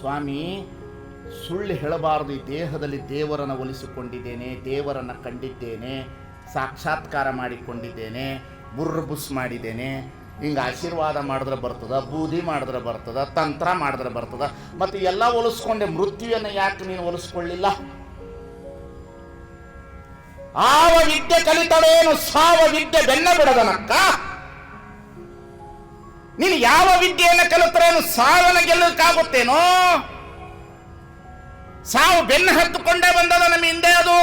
ಸ್ವಾಮಿ, ಸುಳ್ಳು ಹೇಳಬಾರದು, ಈ ದೇಹದಲ್ಲಿ ದೇವರನ್ನು ಒಲಿಸಿಕೊಂಡಿದ್ದೇನೆ, ದೇವರನ್ನು ಕಂಡಿದ್ದೇನೆ, ಸಾಕ್ಷಾತ್ಕಾರ ಮಾಡಿಕೊಂಡಿದ್ದೇನೆ ಬುರ್ರು ಬುಸ್ ಮಾಡಿದ್ದೇನೆ. ಹಿಂಗೆ ಆಶೀರ್ವಾದ ಮಾಡಿದ್ರೆ ಬರ್ತದ, ಬೂದಿ ಮಾಡಿದ್ರೆ ಬರ್ತದ, ತಂತ್ರ ಮಾಡಿದ್ರೆ ಬರ್ತದ, ಮತ್ತು ಎಲ್ಲ ಒಲಿಸ್ಕೊಂಡೆ, ಮೃತ್ಯುವನ್ನು ಯಾಕೆ ನೀನು ಒಲಿಸ್ಕೊಳ್ಳಿಲ್ಲ? ಆವ ವಿದ್ಯೆ ಕಲಿತಳೇನು ಸಾವ ವಿದ್ಯೆ ಬೆನ್ನ ಬಿಡದನಕ್ಕ? ನೀನು ಯಾವ ವಿದ್ಯೆಯನ್ನು ಕಲಿತರೇನು ಸಾವನ ಗೆಲ್ಲಕ್ಕಾಗುತ್ತೇನೋ ಸಾವು ಬೆನ್ನು ಹತ್ತುಕೊಂಡೇ ಬಂದದ ನಮ್ಮ ಹಿಂದೆ ಅದು.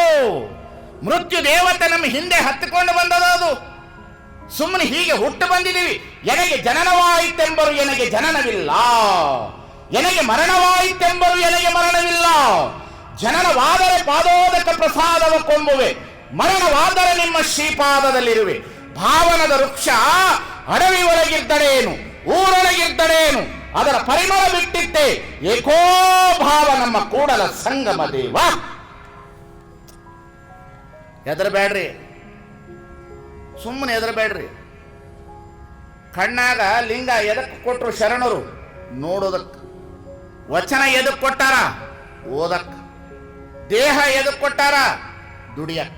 ಮೃತ್ಯು ದೇವತೆ ನಮ್ಮ ಹಿಂದೆ ಹತ್ತಿಕೊಂಡು ಬಂದದ ಅದು. ಸುಮ್ಮನೆ ಹೀಗೆ ಹುಟ್ಟು ಬಂದಿದ್ದೀವಿ. ಎನಗೆ ಜನನವಾಯಿತೆಂಬರು ಎನಗೆ ಜನನವಿಲ್ಲ. ಎನಗೆ ಮರಣವಾಯಿತೆಂಬರು ಎನಗೆ ಮರಣವಿಲ್ಲ. ಜನನವಾದರೆ ಪಾದೋದಕ ಪ್ರಸಾದವ ಕೊಂಬುವೆ. ಮರಣವಾದರೆ ನಿಮ್ಮ ಶ್ರೀಪಾದದಲ್ಲಿರುವೆ. ಭಾವನದ ವೃಕ್ಷ ಅಡವಿ ಒಳಗಿದ್ದಡೇನು ಊರೊಳಗಿದ್ದಡೇನು ಅದರ ಪರಿಮಳ ಬಿಟ್ಟಿತ್ತೆ ಏಕೋ ಭಾವ ನಮ್ಮ ಕೂಡಲ ಸಂಗಮ ದೇವ. ಹೆದರಬೇಡ್ರಿ ಸುಮ್ಮನೆ ಹೆದರಬೇಡ್ರಿ ಕಣ್ಣಾಗ ಲಿಂಗ ಎದಕ್ಕೆ ಕೊಟ್ಟರು ಶರಣರು? ನೋಡೋದಕ್ಕೆ ವಚನ ಎದಕ್ಕೆ ಕೊಟ್ಟಾರ? ಓದಕ್ಕ ದೇಹ ಎದಕ್ಕೆ ಕೊಟ್ಟಾರ? ದುಡಿಯಕ್.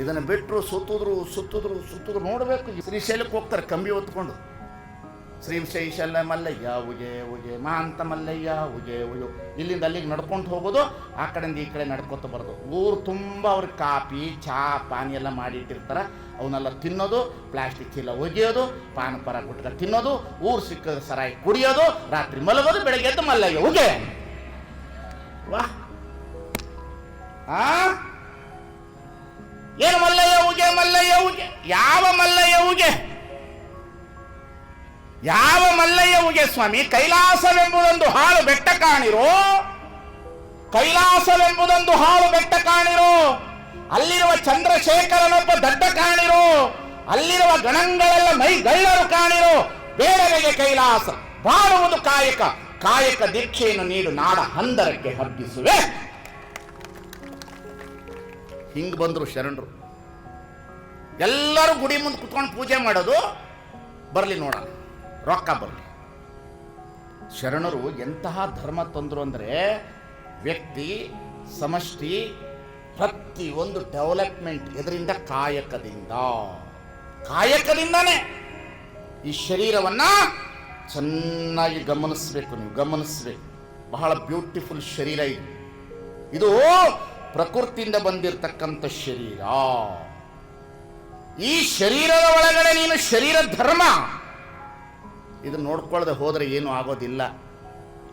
ಇದನ್ನು ಬಿಟ್ಟರು ಸುತ್ತಿದ್ರು ಸುತ್ತಿದ್ರು ಸುತ್ತಿದ್ರು ನೋಡಬೇಕು. ಶ್ರೀಶೈಲಕ್ಕೆ ಹೋಗ್ತಾರೆ, ಕಂಬಿ ಹೊತ್ಕೊಂಡು. ಶ್ರೀ ಶೈಶಲ್ಯ ಮಲ್ಲಯ್ಯ, ಉಗೆ ಉಗೆ, ಮಾಂತ ಮಲ್ಲಯ್ಯ, ಉಗೆ ಉಜು ಇಲ್ಲಿಂದ ಅಲ್ಲಿಗೆ ನಡ್ಕೊಂಡು ಹೋಗೋದು, ಆ ಕಡೆಯಿಂದ ಈ ಕಡೆ ನಡ್ಕೊತ ಬರೋದು. ಊರು ತುಂಬ ಅವ್ರಿಗೆ ಕಾಪಿ ಚಹಾ ಪಾನಿ ಎಲ್ಲ ಮಾಡಿ ಇಟ್ಟಿರ್ತಾರೆ ಅವನ್ನೆಲ್ಲ ತಿನ್ನೋದು, ಪ್ಲಾಸ್ಟಿಕ್ ಚೀಲ ಒಗೆಯೋದು, ಪಾನ ಪರ ಗುಟ್ಕ ತಿನ್ನೋದು, ಊರು ಸಿಕ್ಕ ಸರಾಯಿ ಕುಡಿಯೋದು, ರಾತ್ರಿ ಮಲಗೋದು, ಬೆಳಗ್ಗೆ ಎದ್ದು ಮಲ್ಲಯ್ಯ, ಉಗೆ. ವಾ ಆ? ಉಗೆ ಮಲ್ಲಯ್ಯ ಉಗೆ ಯಾವ ಮಲ್ಲಯ್ಯವುಗೆ? ಯಾವ ಮಲ್ಲಯ್ಯವುಗೆ ಸ್ವಾಮಿ? ಕೈಲಾಸವೆಂಬುದೊಂದು ಹಾಳು ಬೆಟ್ಟ ಕಾಣಿರೋ? ಕೈಲಾಸವೆಂಬುದೊಂದು ಹಾಳು ಬೆಟ್ಟ ಕಾಣಿರೋ? ಅಲ್ಲಿರುವ ಚಂದ್ರಶೇಖರನೊಬ್ಬ ದಡ್ಡ ಕಾಣಿರೋ? ಅಲ್ಲಿರುವ ಗಣಂಗಳೆಲ್ಲ ಮೈಗಳ್ಳರು ಕಾಣಿರೋ? ಬೇರೆಗೆ ಕೈಲಾಸ, ಬಾಳುವುದು ಕಾಯಕ. ಕಾಯಕ ದೀಕ್ಷೆಯನ್ನು ನೀಡು, ನಾಡ ಹಂದರಕ್ಕೆ ಹಬ್ಬಿಸುವೆ ಹಿಂಗ್ ಬಂದ್ರು ಶರಣರು. ಎಲ್ಲರೂ ಗುಡಿ ಮುಂದೆ ಕುತ್ಕೊಂಡು ಪೂಜೆ ಮಾಡೋದು ಬರಲಿ ನೋಡೋಣ ರೊಕ್ಕ ಬರಲಿ. ಶರಣರು ಎಂತಹ ಧರ್ಮ ತಂದರು ಅಂದರೆ ವ್ಯಕ್ತಿ, ಸಮಷ್ಟಿ ಪ್ರತಿ ಒಂದು ಡೆವಲಪ್ಮೆಂಟ್ ಇದರಿಂದ ಕಾಯಕದಿಂದ. ಕಾಯಕದಿಂದಾನೇ ಈ ಶರೀರವನ್ನು ಚೆನ್ನಾಗಿ ಗಮನಿಸ್ಬೇಕು ನೀವು, ಗಮನಿಸ್ಬೇಕು. ಬಹಳ ಬ್ಯೂಟಿಫುಲ್ ಶರೀರ ಇದು. ಇದು ಪ್ರಕೃತಿಯಿಂದ ಬಂದಿರತಕ್ಕಂಥ ಶರೀರ. ಈ ಶರೀರದ ಒಳಗಡೆ ನೀನು ಶರೀರ ಧರ್ಮ. ಇದು ನೋಡ್ಕೊಳ್ಳದೆ ಹೋದರೆ ಏನು ಆಗೋದಿಲ್ಲ.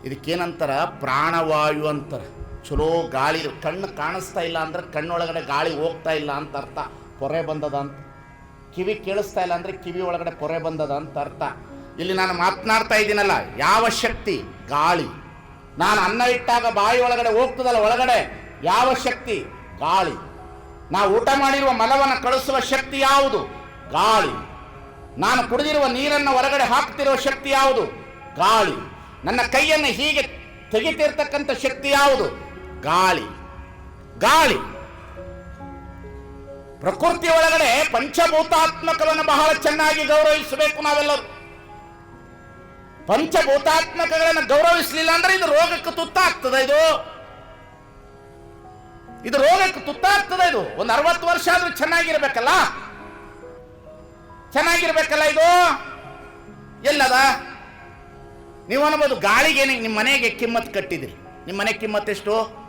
ಇದಕ್ಕೇನಂತಾರ? ಪ್ರಾಣವಾಯು ಅಂತಾರೆ. ಚಲೋ ಗಾಳಿ ಕಣ್ಣು ಕಾಣಿಸ್ತಾ ಇಲ್ಲ ಅಂದ್ರೆ ಕಣ್ಣೊಳಗಡೆ ಗಾಳಿ ಹೋಗ್ತಾ ಇಲ್ಲ ಅಂತ ಅರ್ಥ. ಪೊರೆ ಬಂದದ ಅಂತ ಕಿವಿ ಕೇಳಿಸ್ತಾ ಇಲ್ಲ ಅಂದರೆ ಕಿವಿ ಒಳಗಡೆ ಪೊರೆ ಬಂದದ ಅಂತ ಅರ್ಥ. ಇಲ್ಲಿ ನಾನು ಮಾತನಾಡ್ತಾ ಇದ್ದೀನಲ್ಲ, ಯಾವ ಶಕ್ತಿ? ಗಾಳಿ. ನಾನು ಅನ್ನ ಇಟ್ಟಾಗ ಬಾಯಿ ಒಳಗಡೆ ಹೋಗ್ತದಲ್ಲ ಒಳಗಡೆ, ಯಾವ ಶಕ್ತಿ? ಗಾಳಿ. ನಾವು ಊಟ ಮಾಡಿರುವ ಮಲವನ್ನು ಕಳಿಸುವ ಶಕ್ತಿ ಯಾವುದು? ಗಾಳಿ. ನಾನು ಕುಡಿದಿರುವ ನೀರನ್ನು ಹೊರಗಡೆ ಹಾಕ್ತಿರುವ ಶಕ್ತಿ ಯಾವುದು? ಗಾಳಿ. ನನ್ನ ಕೈಯನ್ನು ಹೀಗೆ ತೆಗಿತಿರ್ತಕ್ಕಂಥ ಶಕ್ತಿ ಯಾವುದು? ಗಾಳಿ. ಗಾಳಿ. ಪ್ರಕೃತಿ ಒಳಗಡೆ ಪಂಚಭೂತಾತ್ಮಕವನ್ನು ಬಹಳ ಚೆನ್ನಾಗಿ ಗೌರವಿಸಬೇಕು ನಾವೆಲ್ಲರೂ. ಪಂಚಭೂತಾತ್ಮಕಗಳನ್ನು ಗೌರವಿಸಲಿಲ್ಲ ಅಂದ್ರೆ ಇದು ರೋಗಕ್ಕೆ ತುತ್ತಾಗ್ತದೆ ಇದು? ಇದು ರೋಗಕ್ಕೆ ತುತ್ತಾಗ್ತದೆ ಇದು. ಒಂದು ಅರವತ್ತು ವರ್ಷ ಆದ್ರೂ ಚೆನ್ನಾಗಿರ್ಬೇಕಲ್ಲ? ಚೆನ್ನಾಗಿರ್ಬೇಕಲ್ಲ ಇದು? ಎಲ್ಲದ? ನೀವು ಅನ್ಬೋದು ಗಾಳಿಗೆ ನಿಮ್ಮ ಮನೆಗೆ ಕಿಮ್ಮತ್ ಕಟ್ಟಿದಿರಿ. ನಿಮ್ಮ ಮನೆ ಕಿಮ್ಮತ್ ಎಷ್ಟು?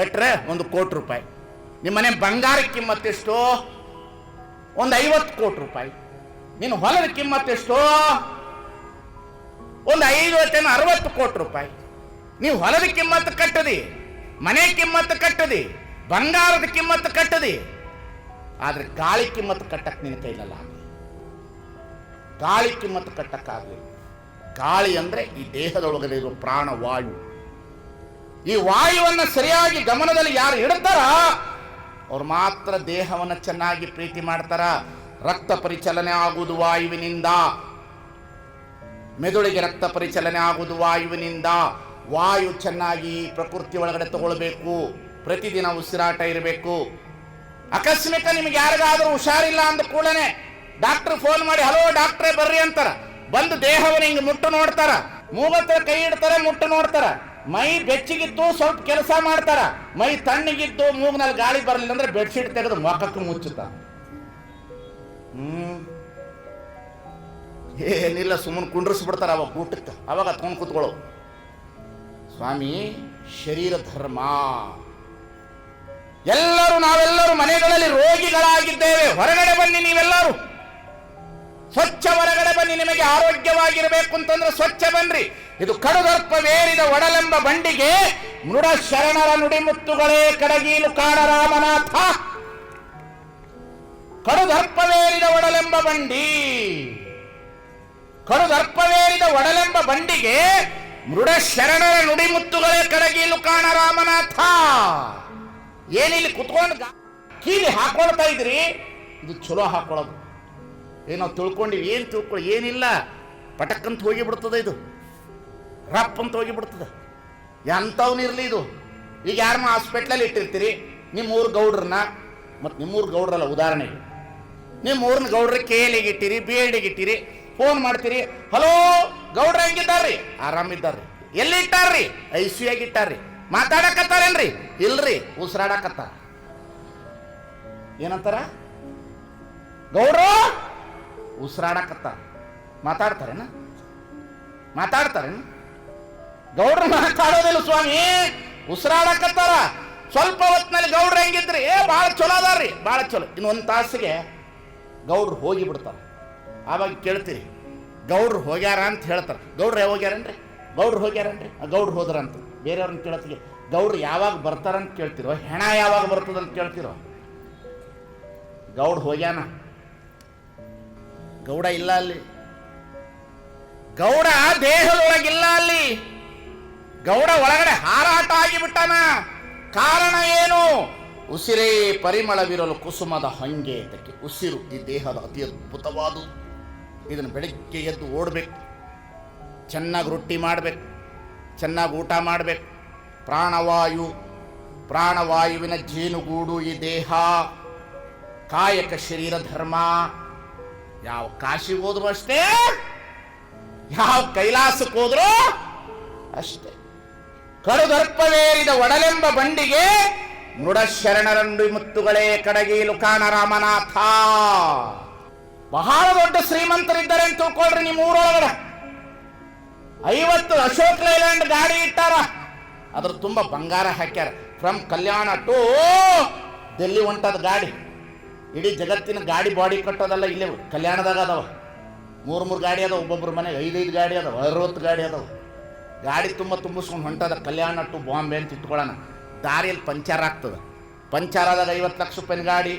ಎಟ್ರೆ? ಒಂದು ಕೋಟಿ ರೂಪಾಯಿ. ನಿಮ್ಮ ಮನೆ ಬಂಗಾರ ಕಿಮ್ಮತ್ ಎಷ್ಟು? ಒಂದು ಐವತ್ತು ಕೋಟಿ ರೂಪಾಯಿ. ನಿನ್ನ ಹೊಲದ ಕಿಮ್ಮತ್ ಎಷ್ಟು? ಒಂದು ಐವತ್ತೇನು ಅರವತ್ತು ಕೋಟಿ ರೂಪಾಯಿ. ನೀವು ಹೊಲದ ಕಿಮ್ಮತ್ತು ಕಟ್ಟದಿ ಮನೆ ಕಿಮ್ಮತ್ತು ಕಟ್ಟದಿ, ಬಂಗಾರದ ಕಿಮ್ಮತ್ತು ಕಟ್ಟದಿ, ಆದ್ರೆ ಗಾಳಿ ಕಿಮ್ಮತ್ತು ಕಟ್ಟಕ್ಕೆ ನಿನ್ನ ಕೈಲಲ್ಲ. ಗಾಳಿ ಕಿಮ್ಮತ್ತು ಕಟ್ಟಕ್ಕಾಗಲಿ. ಗಾಳಿ ಅಂದ್ರೆ ಈ ದೇಹದೊಳಗಡೆ ಇರೋ ಪ್ರಾಣವಾಯು ಈ ವಾಯುವನ್ನು ಸರಿಯಾಗಿ ಗಮನದಲ್ಲಿ ಯಾರು ಇಡ್ತಾರ, ಅವ್ರು ಮಾತ್ರ ದೇಹವನ್ನು ಚೆನ್ನಾಗಿ ಪ್ರೀತಿ ಮಾಡ್ತಾರ. ರಕ್ತ ಪರಿಚಲನೆ ಆಗುವುದು ವಾಯುವಿನಿಂದ. ಮೆದುಳಿಗೆ ರಕ್ತ ಪರಿಚಲನೆ ಆಗುವುದು ವಾಯುವಿನಿಂದ. ವಾಯು ಚೆನ್ನಾಗಿ ಪ್ರಕೃತಿ ಒಳಗಡೆ ತಗೊಳ್ಬೇಕು. ಪ್ರತಿದಿನ ಉಸಿರಾಟ ಇರಬೇಕು. ಅಕಸ್ಮಿಕ ನಿಮ್ಗೆ ಯಾರಿಗಾದ್ರೂ ಹುಷಾರಿಲ್ಲ ಅಂದ ಕೂಡಲೇ ಡಾಕ್ಟರ್ ಫೋನ್ ಮಾಡಿ, ಹಲೋ ಡಾಕ್ಟ್ರೇ, ಬರ್ರಿ ಅಂತಾರ. ಬಂದು ದೇಹವನ್ನು ಹಿಂಗೆ ಮುಟ್ಟು ನೋಡ್ತಾರ. ಮೂವತ್ತರ ಕೈ ಇಡ್ತಾರೆ, ಮುಟ್ಟು ನೋಡ್ತಾರ. ಮೈ ಬೆಚ್ಚಗಿದ್ದು ಸ್ವಲ್ಪ ಕೆಲಸ ಮಾಡ್ತಾರ. ಮೈ ತಣ್ಣಗಿದ್ದು ಮೂಗ್ನಲ್ಲಿ ಗಾಳಿ ಬರಲಿಲ್ಲ ಅಂದ್ರೆ ಬೆಡ್ಶೀಟ್ ತೆಗೆದು ಮೊಕ್ಕಕ್ಕೆ ಮುಚ್ಚುತ್ತ. ಹ್ಮ್. ಏನಿಲ್ಲ, ಸುಮ್ಮನೆ ಕುಂಡ್ರಿಸ್ಬಿಡ್ತಾರ ಅವಾಗ ಊಟಕ್ಕೆ. ಅವಾಗ ಹತ್ಕೊಂಡು ಕೂತ್ಕೊಳ್ಳೋ ಸ್ವಾಮಿ, ಶರೀರ ಧರ್ಮ. ಎಲ್ಲರೂ ನಾವೆಲ್ಲರೂ ಮನೆಗಳಲ್ಲಿ ರೋಗಿಗಳಾಗಿದ್ದೇವೆ. ಹೊರಗಡೆ ಬನ್ನಿ ನೀವೆಲ್ಲರೂ. ಸ್ವಚ್ಛ ಹೊರಗಡೆ ಬನ್ನಿ, ನಿಮಗೆ ಆರೋಗ್ಯವಾಗಿರಬೇಕು ಅಂತಂದ್ರೆ ಸ್ವಚ್ಛ ಬನ್ರಿ. ಇದು ಕಡುದರ್ಪವೇರಿದ ಒಡಲೆಂಬ ಬಂಡಿಗೆ ಮೃಡ ಶರಣರ ನುಡಿಮುತ್ತುಗಳೇ ಕಡಗೀಲು ಕಾಡ ರಾಮನಾಥ. ಕಡುದರ್ಪವೇರಿದ ಒಡಲೆಂಬ ಬಂಡಿ. ಕಡುದರ್ಪವೇರಿದ ಒಡಲೆಂಬ ಬಂಡಿಗೆ ಮೃಡ ಶರಣರ ನುಡಿಮುತ್ತುಗಳೇ ಕಡಗೀಲು ಕಾಣ ರಾಮನಾಥ. ಏನಿಲ್ಲಿ ಕುತ್ಕೊಂಡು ಕೀಲಿ ಹಾಕೊಳ್ತಾ ಇದ್ರಿ? ಇದು ಚಲೋ ಹಾಕೊಳ್ಳೋದು ಏನೋ ತಿಳ್ಕೊಂಡಿವಿ ಏನು ತಿಳ್ಕೊಳ್ಳಿ ಏನಿಲ್ಲ. ಪಟಕ್ಕಂತ ಹೋಗಿ ಬಿಡ್ತದೆ ಇದು. ರಪ್ ಅಂತ ಹೋಗಿ ಬಿಡ್ತದೆ ಇದು. ಈಗ ಯಾರನ್ನ ಹಾಸ್ಪಿಟ್ಲಲ್ಲಿ ಇಟ್ಟಿರ್ತೀರಿ? ನಿಮ್ಮ ಊರು ಗೌಡ್ರನ್ನ. ಮತ್ತು ನಿಮ್ಮೂರು ಗೌಡ್ರಲ್ಲ ನಿಮ್ಮ ಊರಿನ ಗೌಡ್ರ ಕೇಲಿಗೆ ಇಟ್ಟಿರಿ ಬೇಡಿಗೆ ಇಟ್ಟಿರಿ ಫೋನ್ ಮಾಡ್ತೀರಿ ಹಲೋ ಗೌಡ್ರ ಹೆಂಗಿದ್ದಾರ್ರಿ? ಆರಾಮಿದ್ದಾರ್ರಿ. ಎಲ್ಲಿ ಇಟ್ಟಾರ್ರಿ ಐ ಸಿ ಆಗಿ ಇಟ್ಟಾರ್ರಿ ಮಾತಾಡಕತ್ತಾರೇನ್ರಿ? ಇಲ್ರಿ, ಉಸಿರಾಡಕತ್ತಾರ. ಏನಂತಾರ? ಗೌಡ್ರು, ಉಸಿರಾಡಕತ್ತಾರ. ಮಾತಾಡ್ತಾರೇನ? ಮಾತಾಡ್ತಾರೇನ? ಗೌಡ್ರು ಮಾತಾಡೋದಿಲ್ಲ ಸ್ವಾಮಿ. ಉಸಿರಾಡಕತ್ತಾರ. ಸ್ವಲ್ಪ ಹೊತ್ತಿನಲ್ಲಿ ಗೌಡ್ರು ಹೆಂಗಿದ್ರಿ? ಏ, ಭಾಳ ಚಲೋ ಅದಾರ್ರಿ. ಭಾಳ ಚಲೋ. ಇನ್ನೊಂದು ತಾಸಿಗೆ ಗೌಡ್ರು ಹೋಗಿ ಬಿಡ್ತಾರೆ ಆವಾಗ ಕೇಳ್ತೀರಿ. ಗೌಡ್ರು ಹೋಗ್ಯಾರ ಅಂತ ಹೇಳ್ತಾರೆ. ಗೌಡ್ರು ಯಾವ ಹೋಗ್ಯಾರನ್ರಿ? ಗೌಡ್ರು ಹೋಗ್ಯಾರನ್ರಿ? ಆ ಗೌಡ್ರು ಹೋದ್ರಂತ. ಬೇರೆಯವ್ರನ್ನ ಕೇಳತ್ತಿಗೆ, ಗೌಡ್ರು ಯಾವಾಗ ಬರ್ತಾರಂತ ಕೇಳ್ತಿರೋ? ಹೆಣ ಯಾವಾಗ ಬರ್ತದಂತ ಕೇಳ್ತಿರೋ? ಗೌಡ್ ಹೋಗ್ಯಾನ. ಗೌಡ ಇಲ್ಲ ಅಲ್ಲಿ. ಗೌಡ ದೇಹದೊಳಗಿಲ್ಲ ಅಲ್ಲಿ. ಗೌಡ ಒಳಗಡೆ ಹಾರಾಟ ಆಗಿಬಿಟ್ಟನ. ಕಾರಣ ಏನು? ಉಸಿರೇ ಪರಿಮಳವಿರಲು ಕುಸುಮದ ಹಂಗೆ ಇದಕ್ಕೆ ಉಸಿರು. ಈ ದೇಹದ ಅತಿ ಅದ್ಭುತವಾದು ಇದನ್ನು ಬೆಳಗ್ಗೆ ಎದ್ದು ಓಡಬೇಕು. ಚೆನ್ನಾಗಿ ರೊಟ್ಟಿ ಮಾಡಬೇಕು. ಚೆನ್ನಾಗಿ ಊಟ ಮಾಡಬೇಕು. ಪ್ರಾಣವಾಯು, ಪ್ರಾಣವಾಯುವಿನ ಜೇನುಗೂಡು ಈ ದೇಹ. ಕಾಯಕ ಶರೀರ ಧರ್ಮ. ಯಾವ ಕಾಶಿಗೆ ಹೋದ್ರು ಅಷ್ಟೇ. ಯಾವ ಕೈಲಾಸಕ್ಕೆ ಹೋದ್ರು ಅಷ್ಟೇ. ಕಡುದರ್ಪವೇರಿದ ಒಡಲೆಂಬ ಬಂಡಿಗೆ. ನುಡ ಶರಣರಂಡು ಮುತ್ತುಗಳೇ ಕಡಗಿ ಲುಕಾನ ರಾಮನಾಥ ಬಹಳ ದೊಡ್ಡ ಶ್ರೀಮಂತರಿದ್ದಾರೆ ಅಂತ ತಿಳ್ಕೊಳ್ರಿ ನಿಮ್ಮ ಊರೊಳಗಡೆ. ಐವತ್ತು ಅಶೋಕ್ ಲೈಲ್ಯಾಂಡ್ ಗಾಡಿ ಇಟ್ಟಾರ. ಅದ್ರ ತುಂಬ ಬಂಗಾರ ಹಾಕ್ಯಾರ. ಫ್ರಮ್ ಕಲ್ಯಾಣ ಟು ಡೆಲ್ಲಿ ಹೊಂಟದ ಗಾಡಿ. ಇಡೀ ಜಗತ್ತಿನ ಗಾಡಿ ಬಾಡಿ ಕಟ್ಟೋದಲ್ಲ ಇಲ್ಲೇ ಕಲ್ಯಾಣದಾಗ ಅದಾವ. ಮೂರು ಮೂರು ಗಾಡಿ ಅದಾವ, ಒಬ್ಬೊಬ್ರ ಮನೆಗೆ ಐದೈದು ಗಾಡಿ ಅದಾವ, ಅರವತ್ತು ಗಾಡಿ ಅದಾವ. ಗಾಡಿ ತುಂಬ ತುಂಬಿಸ್ಕೊಂಡು ಹೊಂಟದ ಕಲ್ಯಾಣ ಟು ಬಾಂಬೆ ಅಂತ ಇಟ್ಕೊಳ್ಳೋಣ. ದಾರಿಯಲ್ಲಿ ಪಂಚರ್ ಆಗ್ತದೆ. ಪಂಚರ್ ಆದಾಗ ಐವತ್ತು ಲಕ್ಷ ರೂಪಾಯಿನ ಗಾಡಿ,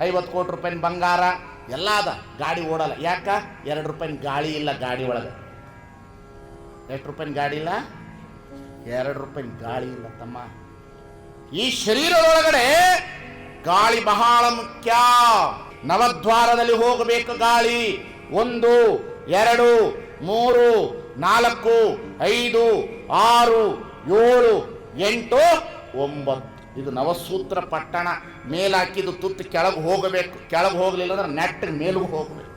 ಐವತ್ತು ಕೋಟಿ ರೂಪಾಯಿನ ಬಂಗಾರ ಎಲ್ಲ ಅದ. ಗಾಡಿ ಓಡಲ್ಲ. ಯಾಕ? ಎರಡು ರೂಪಾಯಿನ ಗಾಳಿ ಇಲ್ಲ ಗಾಡಿ ಒಳಗೆ. ಎಷ್ಟು ರೂಪಾಯಿನ ಗಾಡಿ ಇಲ್ಲ? ಎರಡು ರೂಪಾಯಿನ ಗಾಳಿ ಇಲ್ಲ ತಮ್ಮ. ಈ ಶರೀರದೊಳಗಡೆ ಗಾಳಿ ಬಹಳ ಮುಖ್ಯ. ನವದ್ವಾರದಲ್ಲಿ ಹೋಗಬೇಕು ಗಾಳಿ. ಒಂದು, ಎರಡು, ಮೂರು, ನಾಲ್ಕು, ಐದು, ಆರು, ಏಳು, ಎಂಟು, ಒಂಬತ್ತು. ಇದು ನವಸೂತ್ರ ಪಟ್ಟಣ. ಮೇಲಾಕಿದ್ದು ತುತ್ತು ಕೆಳಗೆ ಹೋಗಬೇಕು. ಕೆಳಗೆ ಹೋಗಲಿಲ್ಲ ಅಂದ್ರೆ ನೆಟ್ಟಿಗೆ ಮೇಲೂ ಹೋಗಬೇಕು.